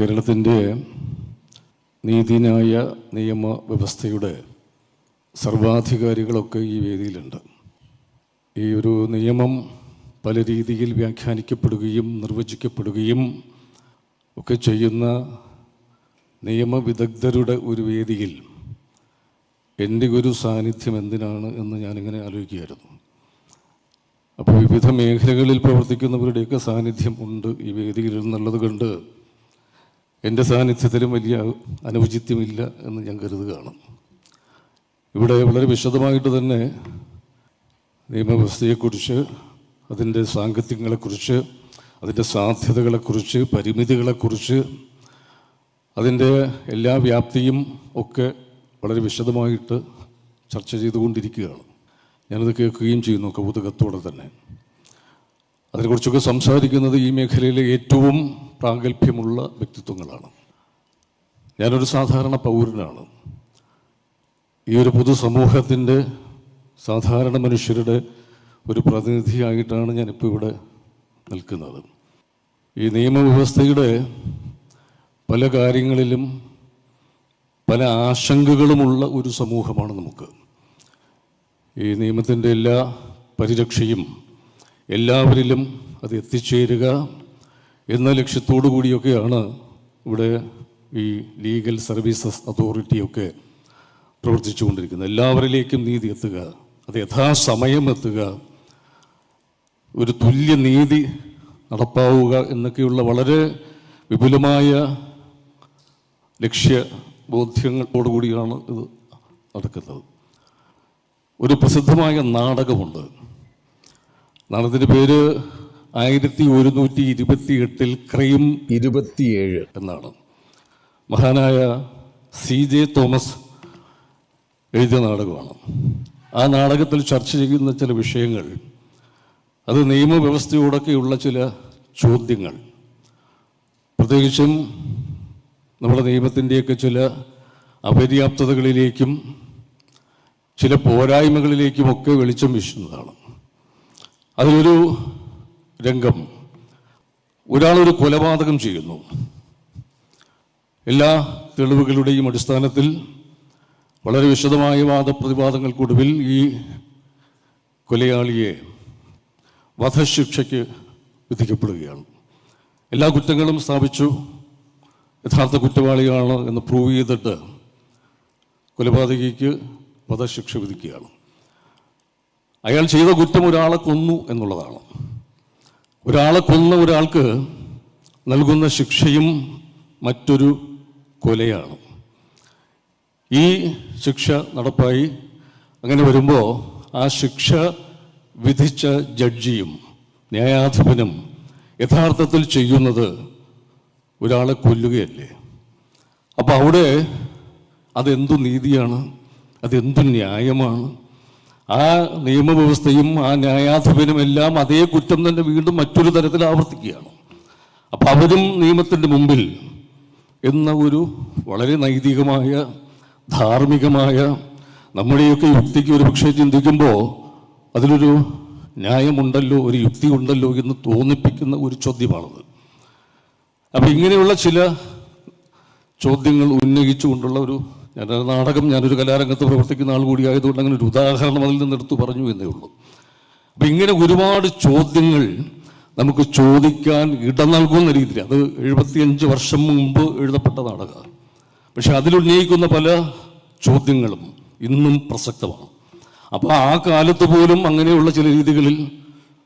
കേരളത്തിന്റെ നീതിന്യായ നിയമ വ്യവസ്ഥയുടെ സർവാധികാരികളൊക്കെ ഈ വേദിയിലുണ്ട്. ഈ ഒരു നിയമം പല രീതിയിൽ വ്യാഖ്യാനിക്കപ്പെടുകയും നിർവചിക്കപ്പെടുകയും ഒക്കെ ചെയ്യുന്ന നിയമവിദഗ്ധരുടെ ഒരു വേദിയിൽ എന്റെ ഒരു സാന്നിധ്യം എന്തിനാണ് എന്ന് ഞാനിങ്ങനെ ആലോചിക്കുകയായിരുന്നു. അപ്പോൾ വിവിധ മേഖലകളിൽ പ്രവർത്തിക്കുന്നവരുടെയൊക്കെ സാന്നിധ്യം ഉണ്ട് ഈ വേദിയിൽ എന്നുള്ളത് കൊണ്ട് എന്റെ സാന്നിധ്യത്തിലും വലിയ അനുചിത്യമില്ല എന്ന് ഞാൻ കരുതുകയാണ്. ഇവിടെ വളരെ വിശദമായിട്ട് തന്നെ നിയമവ്യവസ്ഥയെക്കുറിച്ച് അതിന്റെ സാങ്കത്യങ്ങളെക്കുറിച്ച് അതിന്റെ സാധ്യതകളെക്കുറിച്ച് പരിമിതികളെക്കുറിച്ച് അതിന്റെ എല്ലാ വ്യാപ്തിയും ഒക്കെ വളരെ വിശദമായിട്ട് ചർച്ച ചെയ്തുകൊണ്ടിരിക്കുകയാണ്. ഞാനത് കേൾക്കുകയും ചെയ്യുന്നു കൗതുകത്തോടെ തന്നെ. അതിനെക്കുറിച്ചൊക്കെ സംസാരിക്കുന്നത് ഈ മേഖലയിലെ ഏറ്റവും പ്രാഗൽഭ്യമുള്ള വ്യക്തിത്വങ്ങളാണ്. ഞാനൊരു സാധാരണ പൗരനാണ്. ഈ ഒരു പൊതുസമൂഹത്തിന്റെ സാധാരണ മനുഷ്യരുടെ ഒരു പ്രതിനിധിയായിട്ടാണ് ഞാനിപ്പോൾ ഇവിടെ നിൽക്കുന്നത്. ഈ നിയമവ്യവസ്ഥയുടെ പല കാര്യങ്ങളിലും പല ആശങ്കകളുമുള്ള ഒരു സമൂഹമാണ് നമുക്ക്. ഈ നിയമത്തിന്റെ എല്ലാ പരിരക്ഷയും എല്ലാവരിലും അത് എത്തിച്ചേരുക എന്ന ലക്ഷ്യത്തോടു കൂടിയൊക്കെയാണ് ഇവിടെ ഈ ലീഗൽ സർവീസസ് അതോറിറ്റിയൊക്കെ പ്രവർത്തിച്ചുകൊണ്ടിരിക്കുന്നത്. എല്ലാവരിലേക്കും നീതി എത്തുക അത് യഥാസമയം എത്തുക ഒരു തുല്യ നീതി നടപ്പാവുക എന്നൊക്കെയുള്ള വളരെ വിപുലമായ ലക്ഷ്യ ബോധ്യങ്ങളോടുകൂടിയാണ് ഇത് നടക്കുന്നത്. ഒരു പ്രസിദ്ധമായ നാടകമുണ്ട്. നാടകത്തിന്റെ പേര് ആയിരത്തി ഒരുന്നൂറ്റി ഇരുപത്തി എട്ടിൽ ക്രൈം ഇരുപത്തിയേഴ്. എന്നാണ്. മഹാനായ സി ജെ തോമസ് എഴുതിയ നാടകമാണ്. ആ നാടകത്തിൽ ചർച്ച ചെയ്യുന്ന ചില വിഷയങ്ങൾ അത് നിയമവ്യവസ്ഥയോടൊക്കെയുള്ള ചില ചോദ്യങ്ങൾ പ്രത്യേകിച്ചും നമ്മുടെ നിയമത്തിന്റെയൊക്കെ ചില അപര്യാപ്തതകളിലേക്കും ചില പോരായ്മകളിലേക്കുമൊക്കെ വെളിച്ചം വീശുന്നതാണ്. അതിലൊരു രംഗം. ഒരാളൊരു കൊലപാതകം ചെയ്യുന്നു. എല്ലാ തെളിവുകളുടെയും അടിസ്ഥാനത്തിൽ വളരെ വിശദമായ വാദപ്രതിവാദങ്ങൾക്കൊടുവിൽ ഈ കൊലയാളിയെ വധശിക്ഷയ്ക്ക് വിധിക്കപ്പെടുകയാണ്. എല്ലാ കുറ്റങ്ങളും സ്ഥാപിച്ചു. യഥാർത്ഥ കുറ്റവാളിയാണ് എന്ന് പ്രൂവ് ചെയ്തിട്ട് കൊലപാതകിക്ക് വധശിക്ഷ വിധിക്കുകയാണ്. അയാൾ ചെയ്ത കുറ്റം ഒരാളെ കൊന്നു എന്നുള്ളതാണ്. ഒരാളെ കൊന്ന ഒരാൾക്ക് നൽകുന്ന ശിക്ഷയും മറ്റൊരു കൊലയാണ്. ഈ ശിക്ഷ നടപ്പായി അങ്ങനെ വരുമ്പോൾ ആ ശിക്ഷ വിധിച്ച ജഡ്ജിയും ന്യായാധിപനും യഥാർത്ഥത്തിൽ ചെയ്യുന്നത് ഒരാളെ കൊല്ലുകയല്ലേ? അപ്പോൾ അവിടെ അതെന്തു നീതിയാണ്? അതെന്തു ന്യായമാണ്? ആ നിയമവ്യവസ്ഥയും ആ ന്യായാധിപനും എല്ലാം അതേ കുറ്റം തന്നെ വീണ്ടും മറ്റൊരു തരത്തിൽ ആവർത്തിക്കുകയാണ്. അപ്പം അവരും നിയമത്തിന്റെ മുമ്പിൽ എന്ന ഒരു വളരെ നൈതികമായ ധാർമ്മികമായ നമ്മുടെയൊക്കെ യുക്തിക്ക് ഒരു പക്ഷേ ചിന്തിക്കുമ്പോൾ അതിലൊരു ന്യായമുണ്ടല്ലോ ഒരു യുക്തി ഉണ്ടല്ലോ എന്ന് തോന്നിപ്പിക്കുന്ന ഒരു ചോദ്യമാണത്. അപ്പം ഇങ്ങനെയുള്ള ചില ചോദ്യങ്ങൾ ഉന്നയിച്ചുകൊണ്ടുള്ള ഒരു ഞാനൊരു നാടകം ഞാനൊരു കലാരംഗത്ത് പ്രവർത്തിക്കുന്ന ആൾ കൂടി ആയതുകൊണ്ട് അങ്ങനെ ഒരു ഉദാഹരണം അതിൽ നിന്ന് എടുത്തു പറഞ്ഞു എന്നേ ഉള്ളൂ. അപ്പം ഇങ്ങനെ ഒരുപാട് ചോദ്യങ്ങൾ നമുക്ക് ചോദിക്കാൻ ഇടം നൽകുന്ന രീതിയിൽ അത് എഴുപത്തിയഞ്ച് വർഷം മുമ്പ് എഴുതപ്പെട്ട നാടകമാണ് പക്ഷെ അതിലുന്നയിക്കുന്ന പല ചോദ്യങ്ങളും ഇന്നും പ്രസക്തമാണ്. അപ്പോൾ ആ കാലത്ത് പോലും അങ്ങനെയുള്ള ചില രീതികളിൽ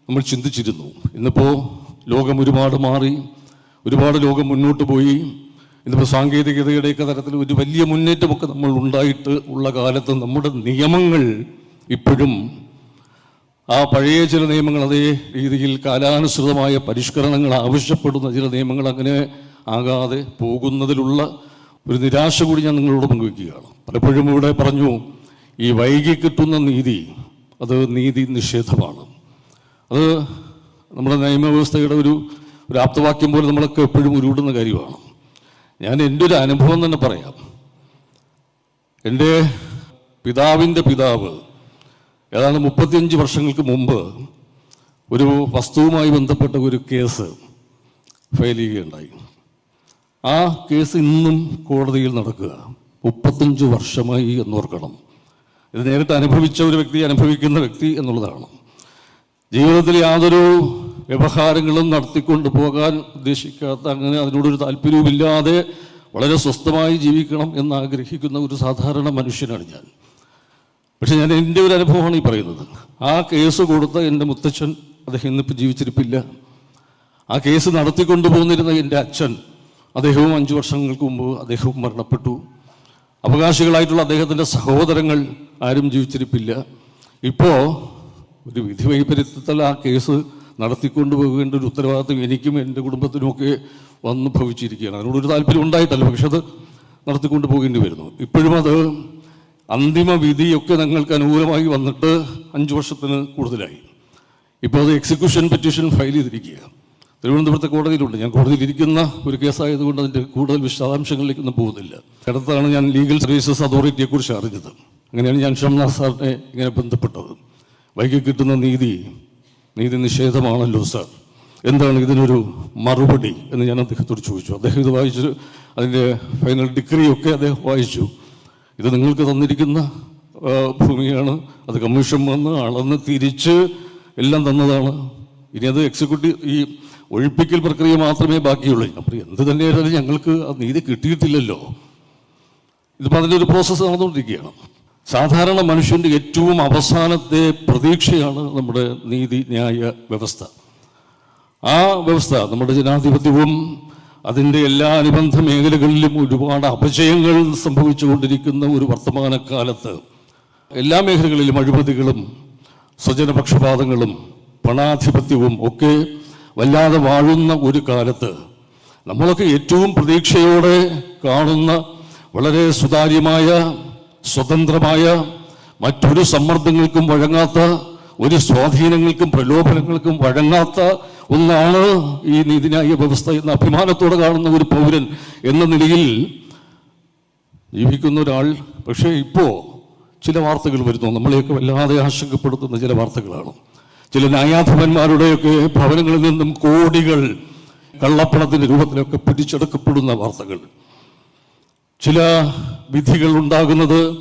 നമ്മൾ ചിന്തിച്ചിരുന്നു. ഇന്നിപ്പോൾ ലോകം ഒരുപാട് മാറി ഒരുപാട് ലോകം മുന്നോട്ട് പോയി. ഇന്നിപ്പോൾ സാങ്കേതികതയുടെയൊക്കെ തരത്തിൽ ഒരു വലിയ മുന്നേറ്റമൊക്കെ നമ്മൾ ഉണ്ടായിട്ട് ഉള്ള കാലത്ത് നമ്മുടെ നിയമങ്ങൾ ഇപ്പോഴും ആ പഴയ ചില നിയമങ്ങൾ അതേ രീതിയിൽ കാലാനുസൃതമായ പരിഷ്കരണങ്ങൾ ആവശ്യപ്പെടുന്ന ചില നിയമങ്ങൾ അങ്ങനെ ആകാതെ പോകുന്നതിലുള്ള ഒരു നിരാശ കൂടി ഞാൻ നിങ്ങളോട് പങ്കുവയ്ക്കുകയാണ് പലപ്പോഴും ഇവിടെ പറഞ്ഞു ഈ വൈകി കിട്ടുന്ന നീതി അത് നീതി നിഷേധമാണ്. അത് നമ്മുടെ നിയമവ്യവസ്ഥയുടെ ഒരു ഒരു ആപ്തവാക്യം പോലെ നമ്മളൊക്കെ എപ്പോഴും ഉരുവിടുന്ന കാര്യമാണ്. ഞാൻ എന്റെ ഒരു അനുഭവം തന്നെ പറയാം. എന്റെ പിതാവിന്റെ പിതാവ് ഏതാണ്ട് മുപ്പത്തിയഞ്ച് വർഷങ്ങൾക്ക് മുമ്പ് ഒരു വസ്തുവുമായി ബന്ധപ്പെട്ട ഒരു കേസ് ഫയൽ ചെയ്യുകയുണ്ടായി. ആ കേസ് ഇന്നും കോടതിയിൽ നടക്കുക. മുപ്പത്തഞ്ച് വർഷമായി എന്നോർക്കണം. ഇത് നേരിട്ട് അനുഭവിച്ച ഒരു വ്യക്തി അനുഭവിക്കുന്ന വ്യക്തി എന്നുള്ളതാണ്. ജീവിതത്തിൽ യാതൊരു വ്യവഹാരങ്ങളും നടത്തിക്കൊണ്ട് പോകാൻ ഉദ്ദേശിക്കാത്ത അങ്ങനെ അതിനോടൊരു താല്പര്യവുമില്ലാതെ വളരെ സ്വസ്ഥമായി ജീവിക്കണം എന്ന് ആഗ്രഹിക്കുന്ന ഒരു സാധാരണ മനുഷ്യനാണ് ഞാൻ. പക്ഷെ ഞാൻ എന്റെ ഒരു അനുഭവമാണ് ഈ പറയുന്നത്. ആ കേസ് കൊടുത്ത എന്റെ മുത്തച്ഛൻ അദ്ദേഹം ഇന്നിപ്പോൾ ജീവിച്ചിരിപ്പില്ല. ആ കേസ് നടത്തിക്കൊണ്ടു പോന്നിരുന്ന എന്റെ അച്ഛൻ അദ്ദേഹവും അഞ്ചു വർഷങ്ങൾക്ക് മുമ്പ് അദ്ദേഹവും മരണപ്പെട്ടു. അവകാശികളായിട്ടുള്ള അദ്ദേഹത്തിന്റെ സഹോദരങ്ങൾ ആരും ജീവിച്ചിരിപ്പില്ല. ഇപ്പോൾ ഒരു വിധി വൈപരീത്യത്തിൽ ആ കേസ് നടത്തിക്കൊണ്ടു പോകേണ്ട ഒരു ഉത്തരവാദിത്വം എനിക്കും എന്റെ കുടുംബത്തിനുമൊക്കെ വന്നു ഭവിച്ചിരിക്കുകയാണ്. അതിനോടൊരു താല്പര്യം ഉണ്ടായിട്ടല്ല പക്ഷെ അത് നടത്തിക്കൊണ്ട് പോകേണ്ടി വരുന്നു. ഇപ്പോഴും അത് അന്തിമ വിധിയൊക്കെ ഞങ്ങൾക്ക് അനുകൂലമായി വന്നിട്ട് അഞ്ച് വർഷത്തിന് കൂടുതലായി. ഇപ്പോൾ അത് എക്സിക്യൂഷൻ പെറ്റീഷൻ ഫയൽ ചെയ്തിരിക്കുക. തിരുവനന്തപുരത്തെ കോടതിയിലുണ്ട്. ഞാൻ കോടതിയിൽ ഇരിക്കുന്ന ഒരു കേസായതുകൊണ്ട് അതിന്റെ കൂടുതൽ വിശദാംശങ്ങളിലേക്കൊന്നും പോകുന്നില്ല. അടുത്താണ് ഞാൻ ലീഗൽ സർവീസസ് അതോറിറ്റിയെക്കുറിച്ച് അറിഞ്ഞത്. അങ്ങനെയാണ് ഞാൻ ഷംനാഥ് സാറിനെ ഇങ്ങനെ ബന്ധപ്പെട്ടത്. വൈകി കിട്ടുന്ന നീതി നീതി നിഷേധമാണല്ലോ സർ. എന്താണ് ഇതിനൊരു മറുപടി എന്ന് ഞാൻ അദ്ദേഹത്തോട് ചോദിച്ചു. അദ്ദേഹം ഇത് വായിച്ചു. അതിന്റെ ഫൈനൽ ഡിഗ്രിയൊക്കെ അദ്ദേഹം വായിച്ചു. ഇത് നിങ്ങൾക്ക് തന്നിരിക്കുന്ന ഭൂമിയാണ്. അത് കമ്മീഷൻ വന്ന് അളന്ന് തിരിച്ച് എല്ലാം തന്നതാണ്. ഇനി അത് എക്സിക്യൂട്ടീവ് ഈ ഒഴിപ്പിക്കൽ പ്രക്രിയ മാത്രമേ ബാക്കിയുള്ളൂ. അപ്പോൾ എന്ത് തന്നെയായാലും ഞങ്ങൾക്ക് നീതി കിട്ടിയിട്ടില്ലല്ലോ. ഇതിപ്പോൾ അതിന്റെ ഒരു പ്രോസസ്സ് നടന്നുകൊണ്ടിരിക്കുകയാണ്. സാധാരണ മനുഷ്യന്റെ ഏറ്റവും അവസാനത്തെ പ്രതീക്ഷയാണ് നമ്മുടെ നീതി ന്യായ വ്യവസ്ഥ. ആ വ്യവസ്ഥ നമ്മുടെ ജനാധിപത്യവും അതിന്റെ എല്ലാ അനുബന്ധ മേഖലകളിലും ഒരുപാട് അപജയങ്ങൾ സംഭവിച്ചുകൊണ്ടിരിക്കുന്ന ഒരു വർത്തമാനക്കാലത്ത് എല്ലാ മേഖലകളിലും അഴിമതികളും സ്വജനപക്ഷപാതങ്ങളും പണാധിപത്യവും ഒക്കെ വല്ലാതെ വാഴുന്ന ഒരു കാലത്ത് നമ്മളൊക്കെ ഏറ്റവും പ്രതീക്ഷയോടെ കാണുന്ന വളരെ സുതാര്യമായ സ്വതന്ത്രമായ മറ്റൊരു സമ്മർദ്ദങ്ങൾക്കും വഴങ്ങാത്ത ഒരു സ്വാധീനങ്ങൾക്കും പ്രലോഭനങ്ങൾക്കും വഴങ്ങാത്ത ഒന്നാണ് ഈ നീതിന്യായ വ്യവസ്ഥ എന്ന അഭിമാനത്തോടെ കാണുന്ന ഒരു പൗരൻ എന്ന നിലയിൽ ജീവിക്കുന്ന ഒരാൾ. പക്ഷേ ഇപ്പോൾ ചില വാർത്തകൾ വരുന്നു. നമ്മളെയൊക്കെ വല്ലാതെ ആശങ്കപ്പെടുത്തുന്ന ചില വാർത്തകളാണ്. ചില ന്യായാധിപന്മാരുടെയൊക്കെ ഭവനങ്ങളിൽ നിന്നും കോടികൾ കള്ളപ്പണത്തിന്റെ രൂപത്തിലൊക്കെ പിടിച്ചെടുക്കപ്പെടുന്ന വാർത്തകൾ. ചില വിധികൾ ഉണ്ടാകുന്നത്.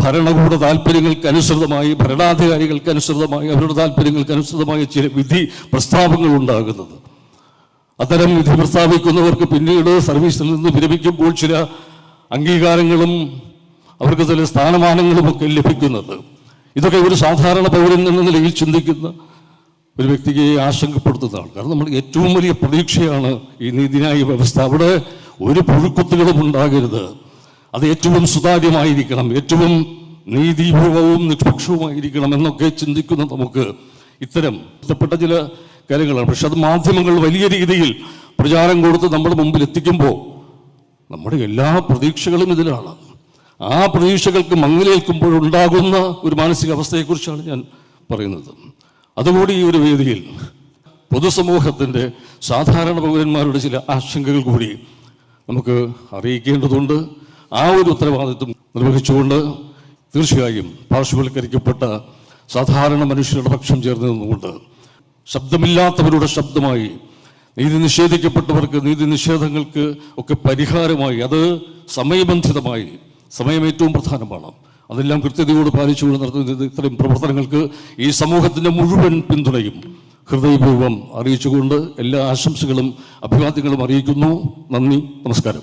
ഭരണകൂട താല്പര്യങ്ങൾക്ക് അനുസൃതമായി ഭരണാധികാരികൾക്ക് അനുസൃതമായി അവരുടെ താല്പര്യങ്ങൾക്ക് അനുസൃതമായ ചില വിധി പ്രസ്താവങ്ങൾ ഉണ്ടാകുന്നത്. അത്തരം വിധി പ്രസ്താവിക്കുന്നവർക്ക് പിന്നീട് സർവീസിൽ നിന്ന് വിരമിക്കുമ്പോൾ ചില അംഗീകാരങ്ങളും അവർക്ക് ചില സ്ഥാനമാനങ്ങളും ഒക്കെ ലഭിക്കുന്നത്. ഇതൊക്കെ ഒരു സാധാരണ പൗരൻ എന്ന നിലയിൽ ചിന്തിക്കുന്ന ഒരു വ്യക്തിക്ക് ആശങ്കപ്പെടുത്തുന്നതാണ്. കാരണം നമ്മൾ ഏറ്റവും വലിയ പ്രതീക്ഷയാണ് ഈ നീതിന്യായ വ്യവസ്ഥ. അവിടെ ഒരു പുഴുക്കുത്തുകളും ഉണ്ടാകരുത്. അത് ഏറ്റവും സുതാര്യമായിരിക്കണം ഏറ്റവും നീതിപൂർവവും നിഷ്പക്ഷവുമായിരിക്കണം എന്നൊക്കെ ചിന്തിക്കുന്ന നമുക്ക് ഇത്തരം ഇഷ്ടപ്പെട്ട ചില കാര്യങ്ങളാണ്. പക്ഷെ അത് മാധ്യമങ്ങൾ വലിയ രീതിയിൽ പ്രചാരം കൊടുത്ത് നമ്മുടെ മുമ്പിൽ എത്തിക്കുമ്പോൾ നമ്മുടെ എല്ലാ പ്രതീക്ഷകളും ഇതിലാണ്. ആ പ്രതീക്ഷകൾക്ക് മങ്ങലേൽക്കുമ്പോഴുണ്ടാകുന്ന ഒരു മാനസികാവസ്ഥയെക്കുറിച്ചാണ് ഞാൻ പറയുന്നത്. അതുകൂടി ഈ ഒരു വേദിയിൽ പൊതുസമൂഹത്തിന്റെ സാധാരണ പൗരന്മാരുടെ ചില ആശങ്കകൾ കൂടി നമുക്ക് അറിയിക്കേണ്ടതുണ്ട്. ആ ഒരു ഉത്തരവാദിത്വം നിർവഹിച്ചുകൊണ്ട് തീർച്ചയായും പാർശ്വവൽക്കരിക്കപ്പെട്ട സാധാരണ മനുഷ്യരുടെ പക്ഷം ചേർന്ന് നിന്നുകൊണ്ട് ശബ്ദമില്ലാത്തവരുടെ ശബ്ദമായി നീതി നിഷേധിക്കപ്പെട്ടവർക്ക് നീതി നിഷേധങ്ങൾക്ക് ഒക്കെ പരിഹാരമായി അത് സമയബന്ധിതമായി സമയം ഏറ്റവും പ്രധാനമാണ്. അതെല്ലാം കൃത്യതയോട് പാലിച്ചുകൊണ്ട് നടത്തുന്ന ഇത്തരം പ്രവർത്തനങ്ങൾക്ക് ഈ സമൂഹത്തിന്റെ മുഴുവൻ പിന്തുണയും ഹൃദയപൂർവം അറിയിച്ചുകൊണ്ട് എല്ലാ ആശംസകളും അഭിവാദ്യങ്ങളും അറിയിക്കുന്നു. നന്ദി നമസ്കാരം.